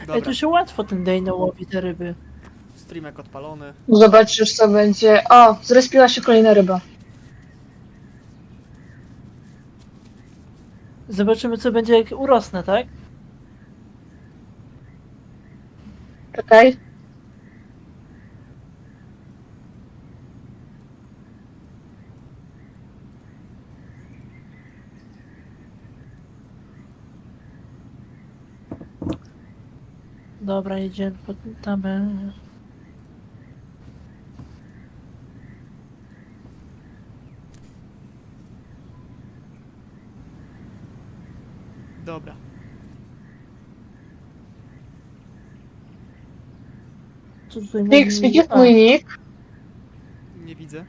Ej, Dobra, tu się łatwo ten Dejno łowi te ryby. streamek odpalony. Zobaczysz co będzie. O, zrespiła się kolejna ryba. Zobaczymy co będzie jak urosnę, tak? Czekaj. Dobra, jedziemy pod tamę. Dobra. Co tutaj Nix, mówi- widzisz A, mój nick? Nie widzę.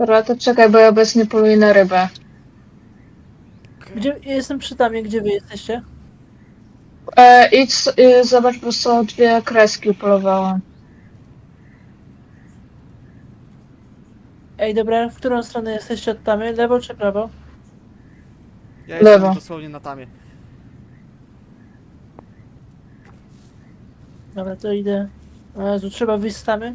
Dobra, to czekaj, bo ja obecnie poluję na rybę. Gdzie, jestem przy tamie, gdzie wy jesteście? E, idź, y, zobacz, bo są dwie kreski upolowałam. Ej, dobra, w którą stronę jesteście od tamy? Lewo czy prawo? Ja jestem Lewo. dosłownie na tamie. Dobra, to idę. O Jezu, trzeba wyjść z tamy?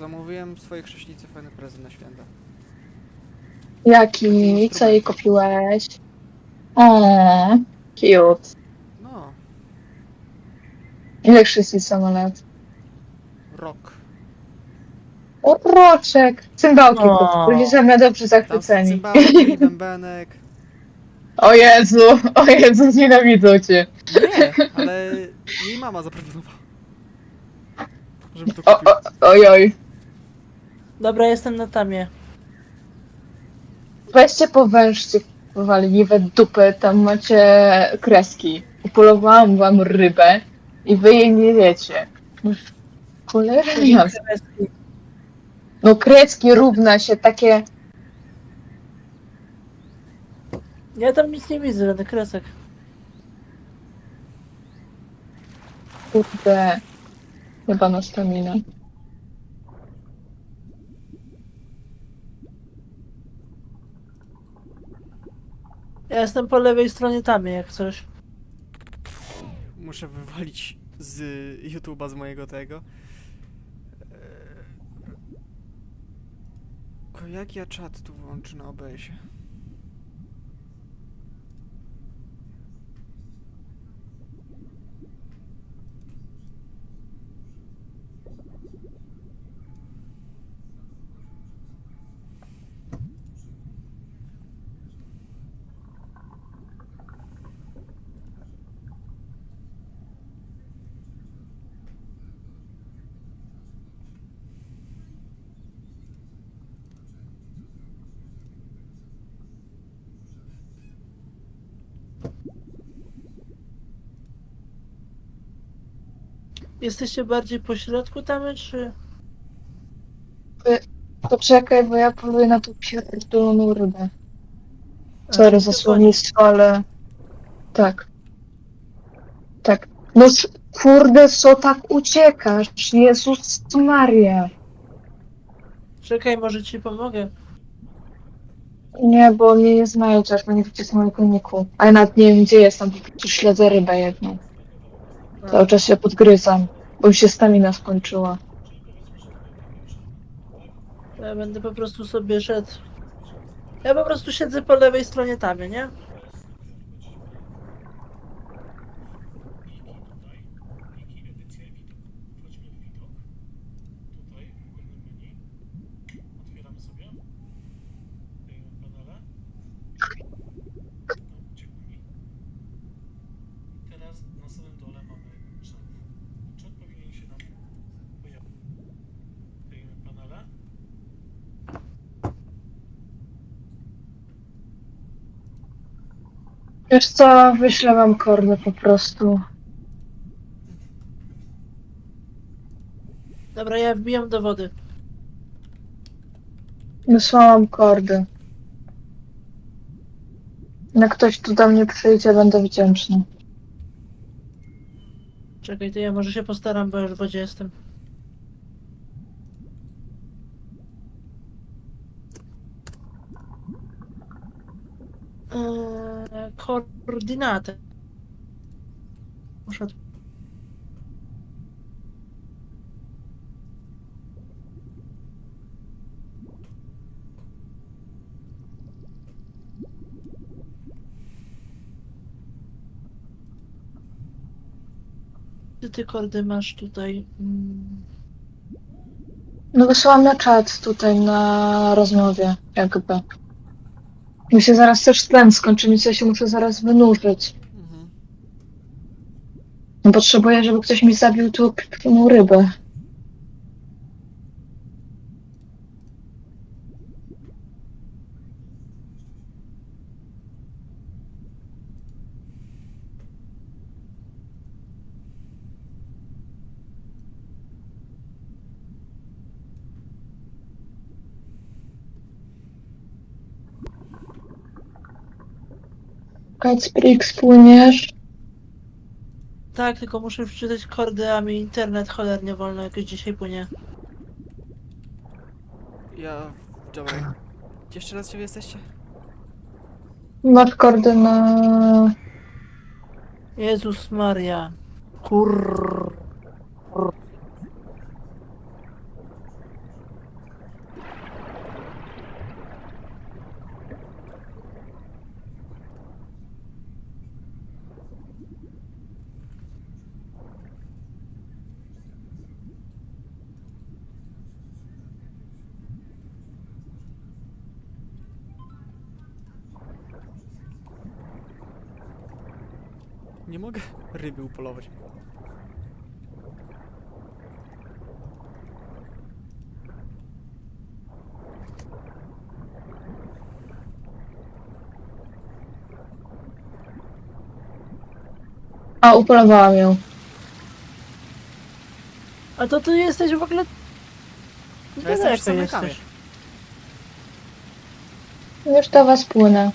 Zamówiłem swojej chrześnicy fajny prezent na święta. Jaki? Co jej kupiłeś? O, cute. No, Ile chrześcij ma lat? rok. O, roczek! Cymbałki, O. ludzie są na dobrze Tam zachwyceni. cymbałki, bębenek. O Jezu, o Jezu, nienawidzą cię. Nie, ale jej mama zaproponowała. Żeby to O, kupił. o, ojoj. Dobra, jestem na tamie. Weźcie powężcie powalniwe dupy, tam macie kreski. Upolowałam wam rybę i wy jej nie wiecie. No, Cholera jasna. No kreski równa się takie... Ja tam nic nie widzę, żadnych kresek. Kurde. Chyba na stamina. Ja jestem po lewej stronie tamy, jak coś. Muszę wywalić z YouTube'a z mojego tego. Eee, jak ja czat tu włączę na OBS-ie? Jesteście bardziej po środku tamy, czy... Poczekaj, bo ja poluję na tą pierdoloną rybę. Sorry to za słownictwo, ale... Tak. Tak. No s- kurde, co tak uciekasz? Jezus Maria. Czekaj, może ci pomogę. Nie, bo mnie nie znają, chociaż mnie nie widzicie z mojego niku. A ja nawet nie wiem, gdzie jestem, prostu śledzę rybę jedną. Cały czas się podgryzam, bo już się stamina skończyła. ja będę po prostu sobie szedł. Ja po prostu siedzę po lewej stronie tamy, nie? Tutaj w górnym menu otwieramy sobie y, panele. No, uciekł mi. I teraz na samym dole mamy czat. Czat powinien się nam Wiesz co, wyślę wam kordę po prostu. Dobra, ja wbijam do wody. Wysłałam kordy. Jak ktoś tu do mnie przyjdzie, będę wdzięczny. Czekaj, to ja może się postaram, bo już w wodzie jestem. Eee, koordynaty. Muszę... Ty, ty kordy masz tutaj. Mm. No wysłałam na czat tutaj na rozmowie, jakby. Mi się zaraz też tlen skończy, więc ja się muszę zaraz wynurzyć. Mhm. No potrzebuję, żeby ktoś mi zabił tu rybę. Kacprix, płyniesz? Tak, tylko muszę wczytać kordy, a mi internet cholernie wolno jakoś dzisiaj płynie. Ja... Dobra. Jeszcze raz gdzie wy jesteście? Masz kordy na... Jezus Maria. Kurr. Nie mogę ryby upolować. A, upolowałam ją. A to ty jesteś w ogóle... Ja jestem przy Daleko samym jesteś. Już do was płynę.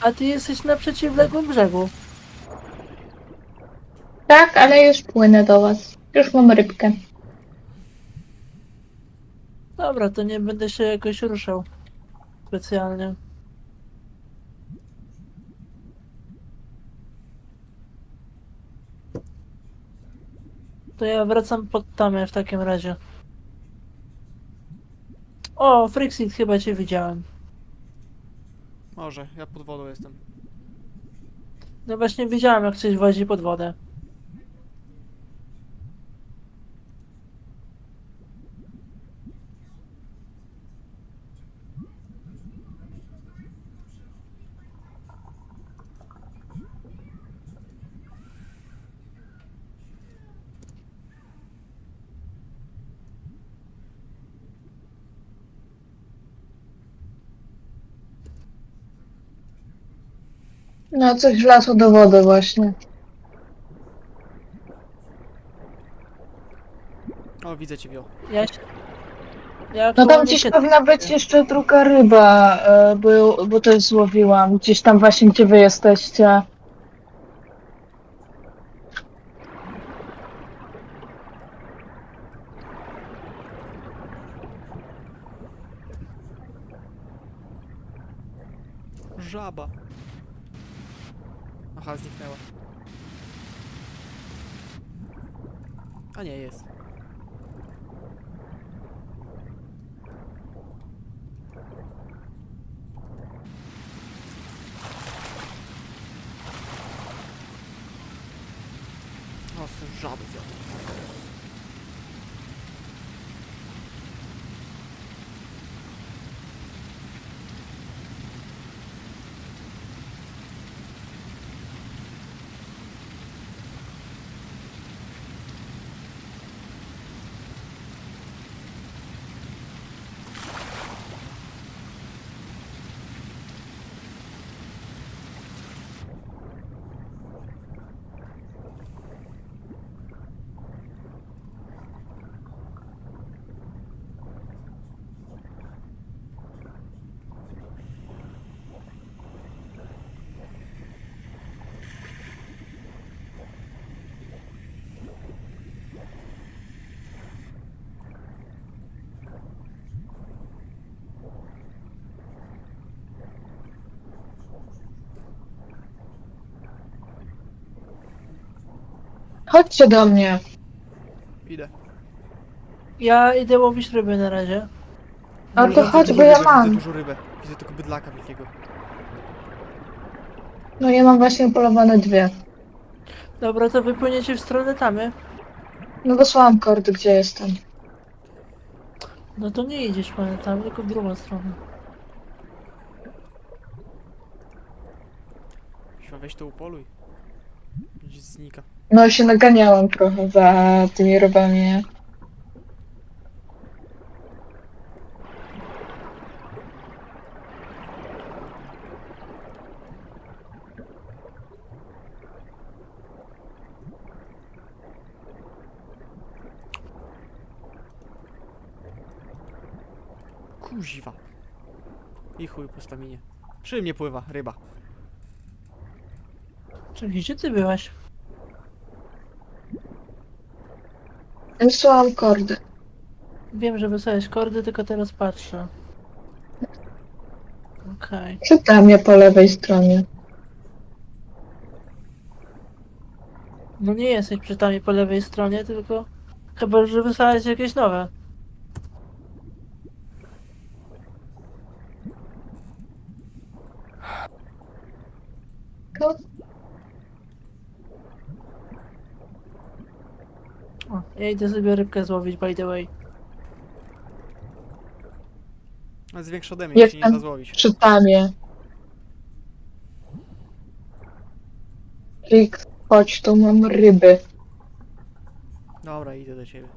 A ty jesteś na przeciwległym brzegu. Tak, ale już płynę do was. Już mam rybkę. Dobra, to nie będę się jakoś ruszał. Specjalnie. To ja wracam pod tamę w takim razie. O, Frixit, chyba cię widziałem. Może, ja pod wodą jestem. No właśnie widziałem, jak coś wozi pod wodę. No, coś wlazło do wody właśnie. O, widzę cię, Wio. Ja się... Ja No tam aktualnie gdzieś się- powinna być jeszcze druga ryba, e, bo, bo też złowiłam. Gdzieś tam właśnie, gdzie wy jesteście. A nie, jest. Chodźcie do mnie. Idę. Ja idę łowić ryby na razie. A Widzę to dużo chodź, bo ja Widzę mam. dużo rybę. Widzę tylko bydlaka wielkiego. No ja mam właśnie polowane dwie. Dobra, to wypłyniecie w stronę tamy. No wysłałam kordy, gdzie jestem. No to nie idziesz pan tam, tylko w drugą stronę. Chyba weź to upoluj. Gdzieś znika. No się naganiałam trochę za tymi rybami. nie? Kuziwa. I chuj po staminie. Przy mnie pływa ryba. Czekaj, gdzie ty byłaś? Wysłałam kordy. Wiem, że wysłałeś kordy, tylko teraz patrzę. Okej. Przy mnie po lewej stronie. No nie jesteś przy tamie po lewej stronie, tylko... Chyba, że wysłałeś jakieś nowe. No, O, ja idę sobie rybkę złowić, by the way. Ale jest większa ode mnie, się nie Jestem. da złowić. przy tamie. Rick, chodź, tu mam ryby. Dobra, idę do ciebie.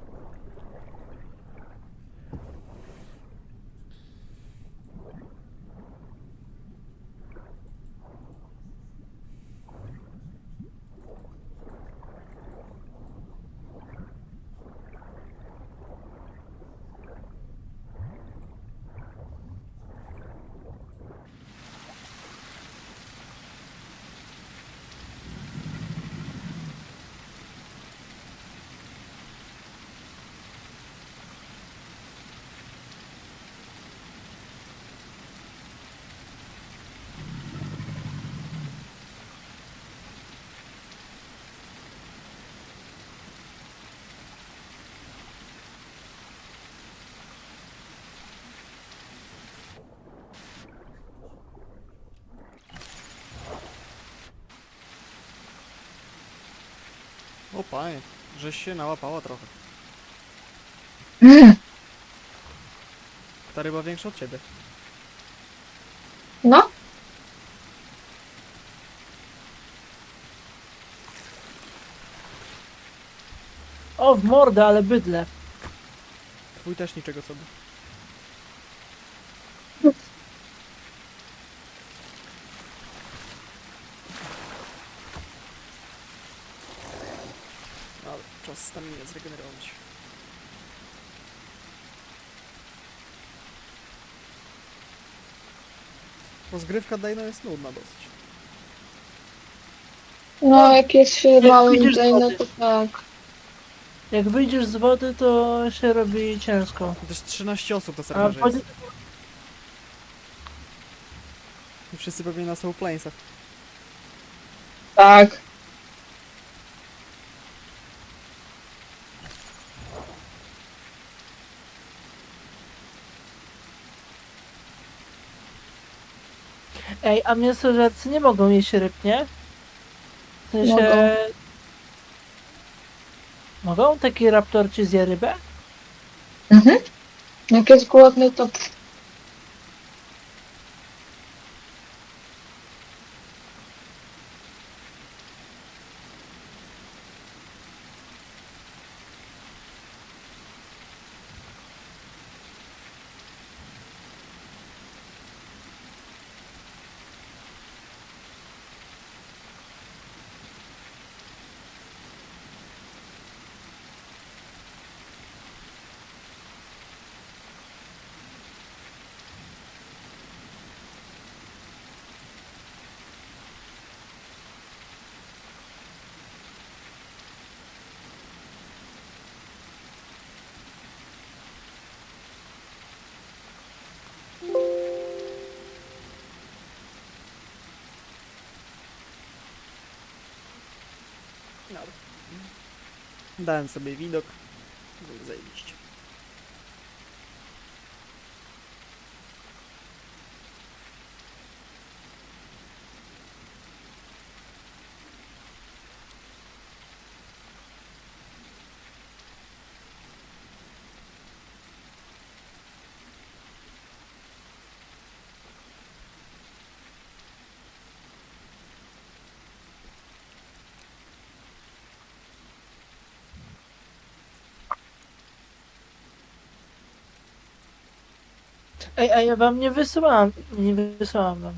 O panie, żeś się nałapała trochę. Ta ryba większa od ciebie. No, O, w mordę, ale bydle. Twój też niczego sobie. Ale czas staminę zregenerować. Rozgrywka Dino jest nudna dosyć. no jak jest się małym no wody. to tak. Jak wyjdziesz z wody, to się robi ciężko. To jest 13 osób to A serwerze wody... jest. I wszyscy pewnie na Soul Planesach. Tak. Ej, a mięsożercy nie mogą jeść ryb, nie? W sensie... Mogą. Mogą? Taki raptor ci zje rybę? Mhm. Jak jest głodny, to Dobra. Dałem sobie widok. Zajebiście. Ej, a ja wam nie wysyłam, nie wysyłam wam.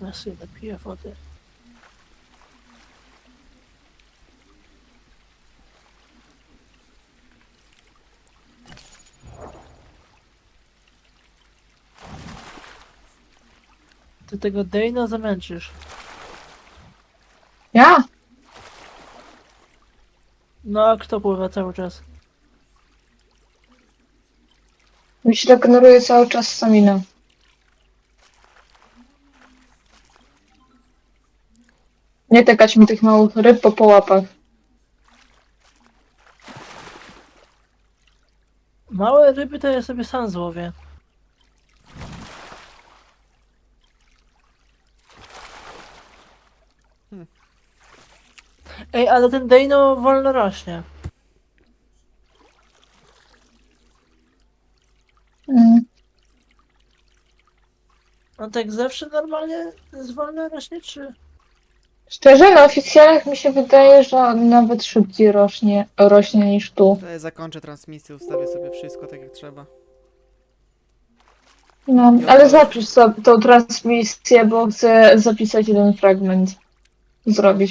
Ja sobie napiję wody. Ty tego Dejna zamęczysz. Ja? No a kto pływa cały czas? Mi się regeneruje cały czas stamina. Nie tykać mi tych małych ryb po połapach. Małe ryby to ja sobie sam złowię. Ej, ale ten Dejno wolno rośnie. Mm. On tak zawsze normalnie z wolno rośnie, czy... Szczerze, na oficjalach mi się wydaje, że on nawet szybciej rośnie, rośnie niż tu. To ja zakończę transmisję, ustawię sobie wszystko tak jak trzeba. No, ale zapisz sobie tą transmisję, bo chcę zapisać jeden fragment. Zrobić.